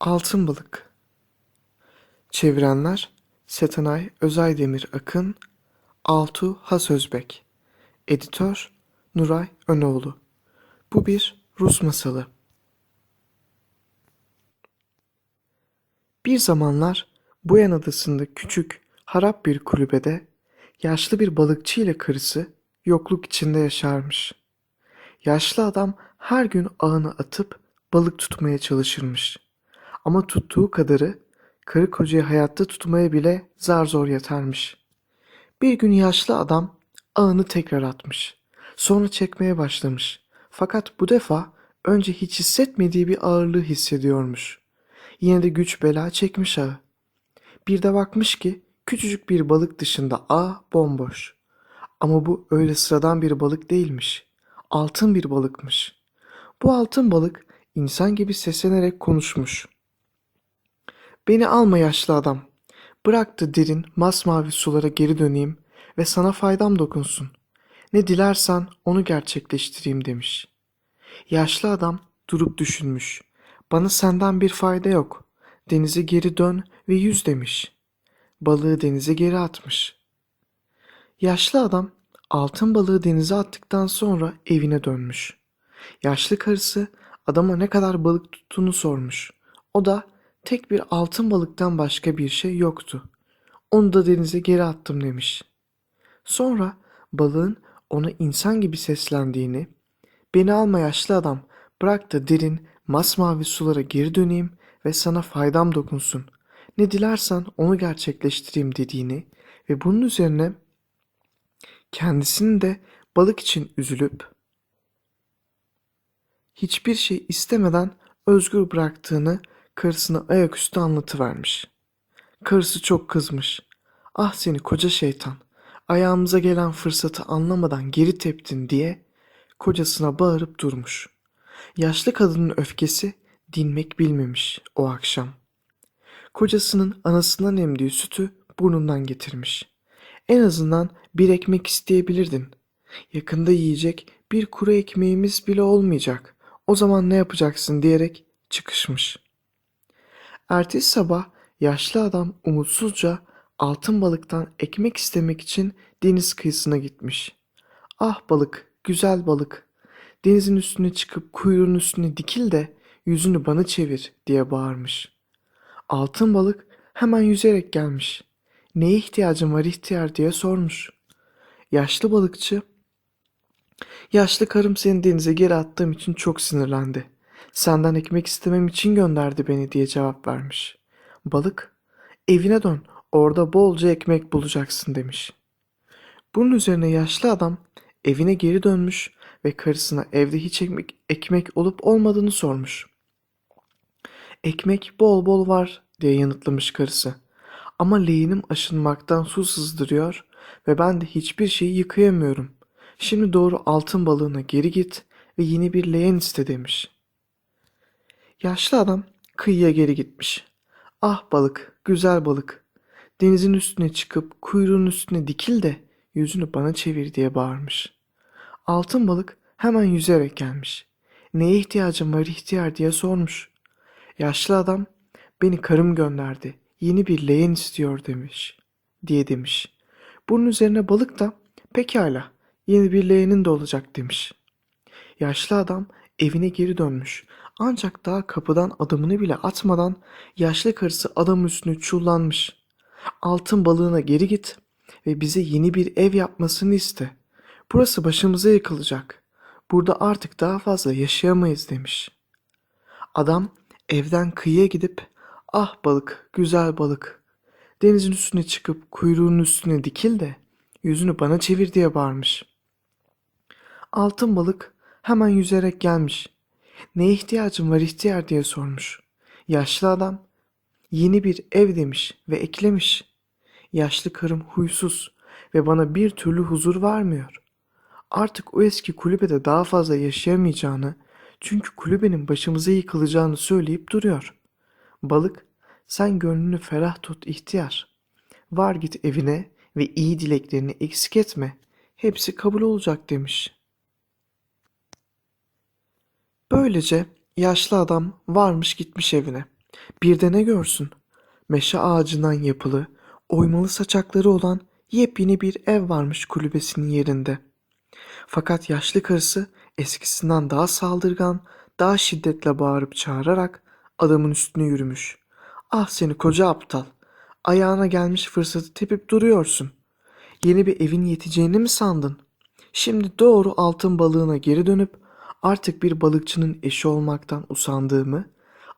Altın Balık Çevirenler Setenay Özaydemir Akın Altu Hasözbek Editör Nuray Önoğlu Bu bir Rus masalı. Bir zamanlar Buyan adasında küçük, harap bir kulübede yaşlı bir balıkçı ile karısı yokluk içinde yaşarmış. Yaşlı adam her gün ağını atıp balık tutmaya çalışırmış. Ama tuttuğu kadarı karı kocayı hayatta tutmaya bile zar zor yetermiş. Bir gün yaşlı adam ağını tekrar atmış. Sonra çekmeye başlamış. Fakat bu defa önce hiç hissetmediği bir ağırlığı hissediyormuş. Yine de güç bela çekmiş ağı. Bir de bakmış ki küçücük bir balık dışında ağ bomboş. Ama bu öyle sıradan bir balık değilmiş. Altın bir balıkmış. Bu altın balık insan gibi seslenerek konuşmuş. Beni alma yaşlı adam. Bırak da derin, masmavi sulara geri döneyim ve sana faydam dokunsun. Ne dilersen onu gerçekleştireyim demiş. Yaşlı adam durup düşünmüş. Bana senden bir fayda yok. Denize geri dön ve yüz demiş. Balığı denize geri atmış. Yaşlı adam altın balığı denize attıktan sonra evine dönmüş. Yaşlı karısı adama ne kadar balık tuttuğunu sormuş. O da tek bir altın balıktan başka bir şey yoktu. Onu da denize geri attım demiş. Sonra balığın ona insan gibi seslendiğini, beni alma yaşlı adam, bırak da derin, masmavi sulara geri döneyim ve sana faydam dokunsun. Ne dilersen onu gerçekleştireyim dediğini ve bunun üzerine kendisinin de balık için üzülüp hiçbir şey istemeden özgür bıraktığını karısına ayaküstü anlatıvermiş. Karısı çok kızmış. Ah seni koca şeytan, ayağımıza gelen fırsatı anlamadan geri teptin diye kocasına bağırıp durmuş. Yaşlı kadının öfkesi dinmek bilmemiş o akşam. Kocasının anasından emdiği sütü burnundan getirmiş. En azından bir ekmek isteyebilirdin. Yakında yiyecek bir kuru ekmeğimiz bile olmayacak. O zaman ne yapacaksın diyerek çıkışmış. Ertesi sabah yaşlı adam umutsuzca altın balıktan ekmek istemek için deniz kıyısına gitmiş. Ah balık, güzel balık. Denizin üstüne çıkıp kuyruğun üstüne dikil de yüzünü bana çevir diye bağırmış. Altın balık hemen yüzerek gelmiş. Neye ihtiyacın var ihtiyar diye sormuş. Yaşlı balıkçı, yaşlı karım seni denize geri attığım için çok sinirlendi. Senden ekmek istemem için gönderdi beni diye cevap vermiş. Balık, evine dön, orada bolca ekmek bulacaksın demiş. Bunun üzerine yaşlı adam evine geri dönmüş ve karısına evde hiç ekmek, ekmek olup olmadığını sormuş. Ekmek bol bol var diye yanıtlamış karısı. Ama leğenim aşınmaktan su sızdırıyor ve ben de hiçbir şeyi yıkayamıyorum. Şimdi doğru altın balığına geri git ve yeni bir leğen iste demiş. Yaşlı adam kıyıya geri gitmiş. Ah balık, güzel balık. Denizin üstüne çıkıp kuyruğun üstüne dikil de yüzünü bana çevir diye bağırmış. Altın balık hemen yüzerek gelmiş. Neye ihtiyacım var ihtiyar diye sormuş. Yaşlı adam beni karım gönderdi. Yeni bir leğen istiyor demiş. Diye demiş. Bunun üzerine balık da pekala yeni bir leğenin de olacak demiş. Yaşlı adam evine geri dönmüş. Ancak daha kapıdan adımını bile atmadan yaşlı karısı adam üstüne çullanmış. Altın balığına geri git ve bize yeni bir ev yapmasını iste. Burası başımıza yıkılacak. Burada artık daha fazla yaşayamayız demiş. Adam evden kıyıya gidip ah balık, güzel balık. Denizin üstüne çıkıp kuyruğunun üstüne dikil de yüzünü bana çevir diye bağırmış. Altın balık hemen yüzerek gelmiş. Ne ihtiyacın var ihtiyar diye sormuş. Yaşlı adam yeni bir ev demiş ve eklemiş. Yaşlı karım huysuz ve bana bir türlü huzur vermiyor. Artık o eski kulübede daha fazla yaşayamayacağını, çünkü kulübenin başımıza yıkılacağını söyleyip duruyor. Balık, sen gönlünü ferah tut ihtiyar. Var git evine ve iyi dileklerini eksik etme. Hepsi kabul olacak demiş. Böylece yaşlı adam varmış gitmiş evine. Bir de ne görsün? Meşe ağacından yapılı, oymalı saçakları olan yepyeni bir ev varmış kulübesinin yerinde. Fakat yaşlı karısı eskisinden daha saldırgan, daha şiddetle bağırıp çağırarak adamın üstüne yürümüş. Ah seni koca aptal! Ayağına gelmiş fırsatı tepip duruyorsun. Yeni bir evin yeteceğini mi sandın? Şimdi doğru altın balığına geri dönüp artık bir balıkçının eşi olmaktan usandığımı,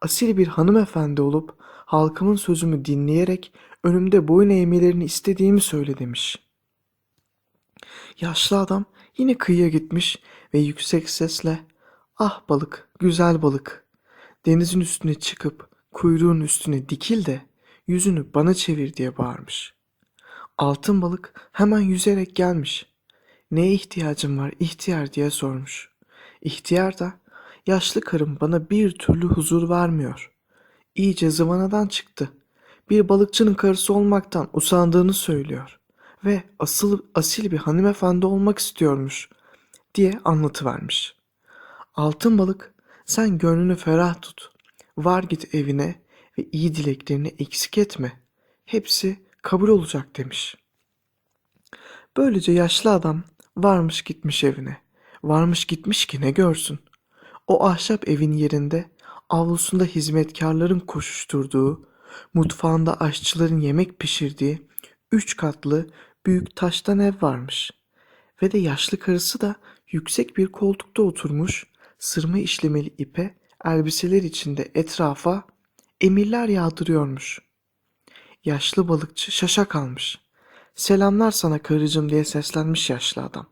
asil bir hanımefendi olup halkımın sözümü dinleyerek önümde boyun eğmelerini istediğimi söyle demiş. Yaşlı adam yine kıyıya gitmiş ve yüksek sesle "Ah balık, güzel balık. Denizin üstüne çıkıp kuyruğun üstüne dikil de yüzünü bana çevir." diye bağırmış. Altın balık hemen yüzerek gelmiş. "Neye ihtiyacın var ihtiyar?" diye sormuş. İhtiyar da "Yaşlı karım bana bir türlü huzur vermiyor. İyice zıvanadan çıktı. Bir balıkçının karısı olmaktan usandığını söylüyor ve asıl asil bir hanımefendi olmak istiyormuş." diye anlatıvermiş. Altın balık sen gönlünü ferah tut. Var git evine ve iyi dileklerini eksik etme. Hepsi kabul olacak demiş. Böylece yaşlı adam varmış gitmiş evine. Varmış gitmiş ki ne görsün. O ahşap evin yerinde avlusunda hizmetkarların koşuşturduğu, mutfağında aşçıların yemek pişirdiği üç katlı büyük taştan ev varmış. Ve de yaşlı karısı da yüksek bir koltukta oturmuş, sırma işlemeli ipe, elbiseler içinde etrafa emirler yağdırıyormuş. Yaşlı balıkçı şaşa kalmış. Selamlar sana karıcığım diye seslenmiş yaşlı adam.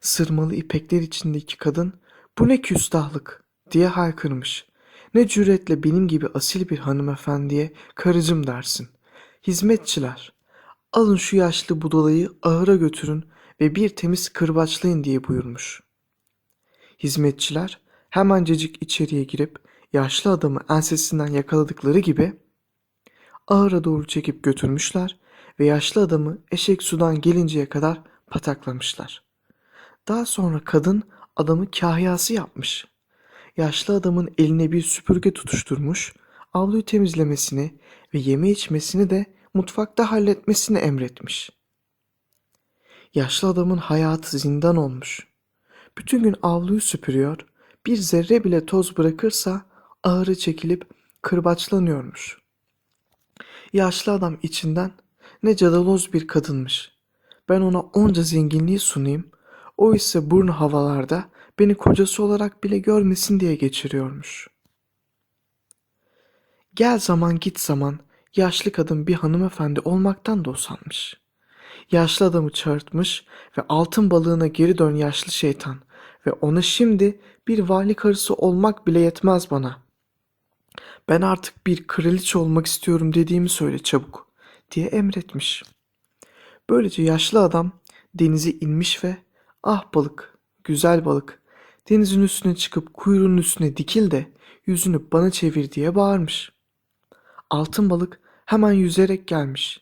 Sırmalı ipekler içindeki kadın bu ne küstahlık diye haykırmış. Ne cüretle benim gibi asil bir hanımefendiye karıcım dersin. Hizmetçiler, alın şu yaşlı budalayı ahıra götürün ve bir temiz kırbaçlayın diye buyurmuş. Hizmetçiler hemencecik içeriye girip yaşlı adamı ensesinden yakaladıkları gibi ahıra doğru çekip götürmüşler ve yaşlı adamı eşek sudan gelinceye kadar pataklamışlar. Daha sonra kadın adamı kahyası yapmış. Yaşlı adamın eline bir süpürge tutuşturmuş, avluyu temizlemesini ve yeme içmesini de mutfakta halletmesini emretmiş. Yaşlı adamın hayatı zindan olmuş. Bütün gün avluyu süpürüyor, bir zerre bile toz bırakırsa ağırı çekilip kırbaçlanıyormuş. Yaşlı adam içinden ne cadaloz bir kadınmış. Ben ona onca zenginliği sunayım, o ise burnu havalarda beni kocası olarak bile görmesin diye geçiriyormuş. Gel zaman git zaman yaşlı kadın bir hanımefendi olmaktan da usanmış. Yaşlı adamı çağırtmış ve altın balığına geri dön yaşlı şeytan ve ona şimdi bir vali karısı olmak bile yetmez bana. Ben artık bir kraliçe olmak istiyorum dediğimi söyle çabuk diye emretmiş. Böylece yaşlı adam denize inmiş ve ah balık, güzel balık denizin üstüne çıkıp kuyruğunun üstüne dikil de yüzünü bana çevir diye bağırmış. Altın balık hemen yüzerek gelmiş.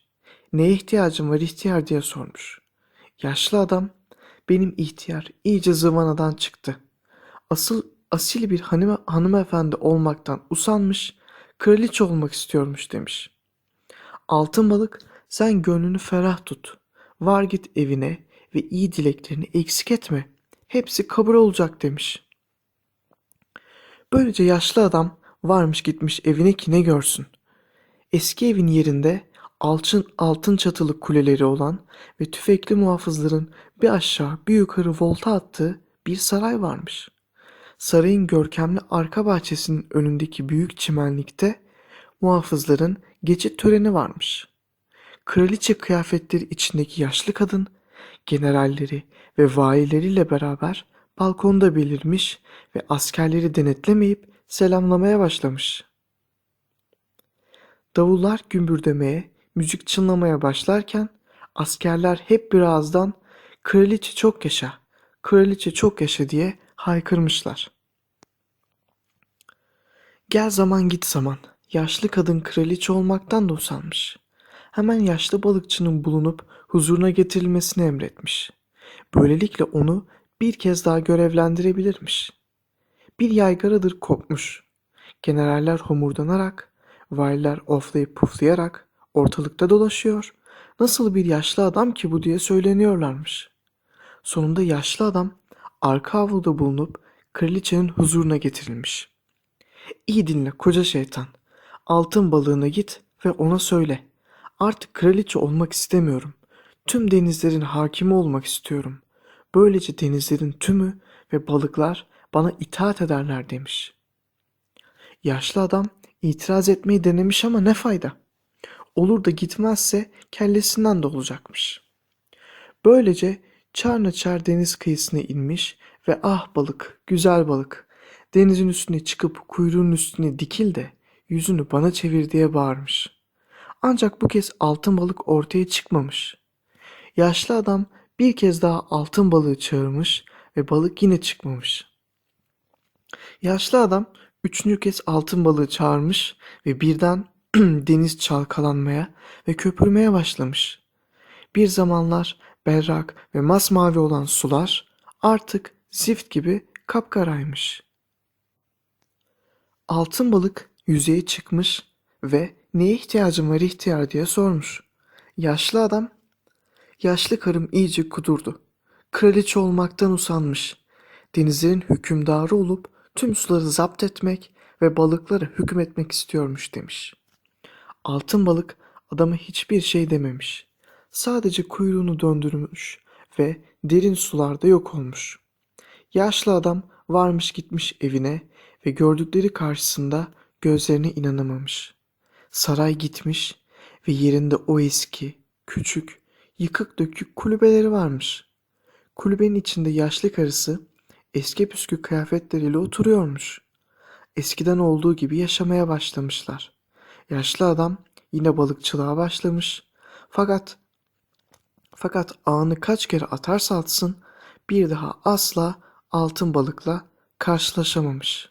Neye ihtiyacın var ihtiyar diye sormuş. Yaşlı adam benim ihtiyar iyice zıvanadan çıktı. Asıl asil bir hanım, hanımefendi olmaktan usanmış, kraliçe olmak istiyormuş demiş. Altın balık sen gönlünü ferah tut. Var git evine ve iyi dileklerini eksik etme. Hepsi kabul olacak demiş. Böylece yaşlı adam varmış gitmiş evine ki ne görsün. Eski evin yerinde alçın altın çatılı kuleleri olan ve tüfekli muhafızların bir aşağı bir yukarı volta attığı bir saray varmış. Sarayın görkemli arka bahçesinin önündeki büyük çimenlikte muhafızların geçit töreni varmış. Kraliçe kıyafetleri içindeki yaşlı kadın generalleri ve valileriyle beraber balkonda belirmiş ve askerleri denetlemeyip selamlamaya başlamış. Davullar gümbürdemeye, müzik çınlamaya başlarken askerler hep bir ağızdan kraliçe çok yaşa, kraliçe çok yaşa diye haykırmışlar. Gel zaman git zaman, yaşlı kadın kraliçe olmaktan da usanmış. Hemen yaşlı balıkçının bulunup huzuruna getirilmesini emretmiş. Böylelikle onu bir kez daha görevlendirebilirmiş. Bir yaygaradır kopmuş. Generaller homurdanarak, valiler oflayıp puflayarak ortalıkta dolaşıyor. Nasıl bir yaşlı adam ki bu diye söyleniyorlarmış. Sonunda yaşlı adam arka avluda bulunup kraliçenin huzuruna getirilmiş. İyi dinle koca şeytan. Altın balığına git ve ona söyle. Artık kraliçe olmak istemiyorum. Tüm denizlerin hakimi olmak istiyorum. Böylece denizlerin tümü ve balıklar bana itaat ederler demiş. Yaşlı adam itiraz etmeyi denemiş ama ne fayda? Olur da gitmezse kellesinden de olacakmış. Böylece çarnaçar deniz kıyısına inmiş ve ah balık, güzel balık, denizin üstüne çıkıp kuyruğunun üstüne dikil de yüzünü bana çevir diye bağırmış. Ancak bu kez altın balık ortaya çıkmamış. Yaşlı adam bir kez daha altın balığı çağırmış ve balık yine çıkmamış. Yaşlı adam üçüncü kez altın balığı çağırmış ve birden deniz çalkalanmaya ve köpürmeye başlamış. Bir zamanlar berrak ve masmavi olan sular artık zift gibi kapkaraymış. Altın balık yüzeye çıkmış ve neye ihtiyacın var ihtiyar diye sormuş. Yaşlı adam, yaşlı karım iyice kudurdu. Kraliçe olmaktan usanmış. Denizlerin hükümdarı olup tüm suları zapt etmek ve balıklara hükmetmek istiyormuş demiş. Altın balık adama hiçbir şey dememiş. Sadece kuyruğunu döndürmüş ve derin sularda yok olmuş. Yaşlı adam varmış gitmiş evine ve gördükleri karşısında gözlerine inanamamış. Saray gitmiş ve yerinde o eski, küçük, yıkık dökük kulübeleri varmış. Kulübenin içinde yaşlı karısı eski püskü kıyafetleriyle oturuyormuş. Eskiden olduğu gibi yaşamaya başlamışlar. Yaşlı adam yine balıkçılığa başlamış. Fakat fakat ağını kaç kere atarsa atsın bir daha asla altın balıkla karşılaşamamış.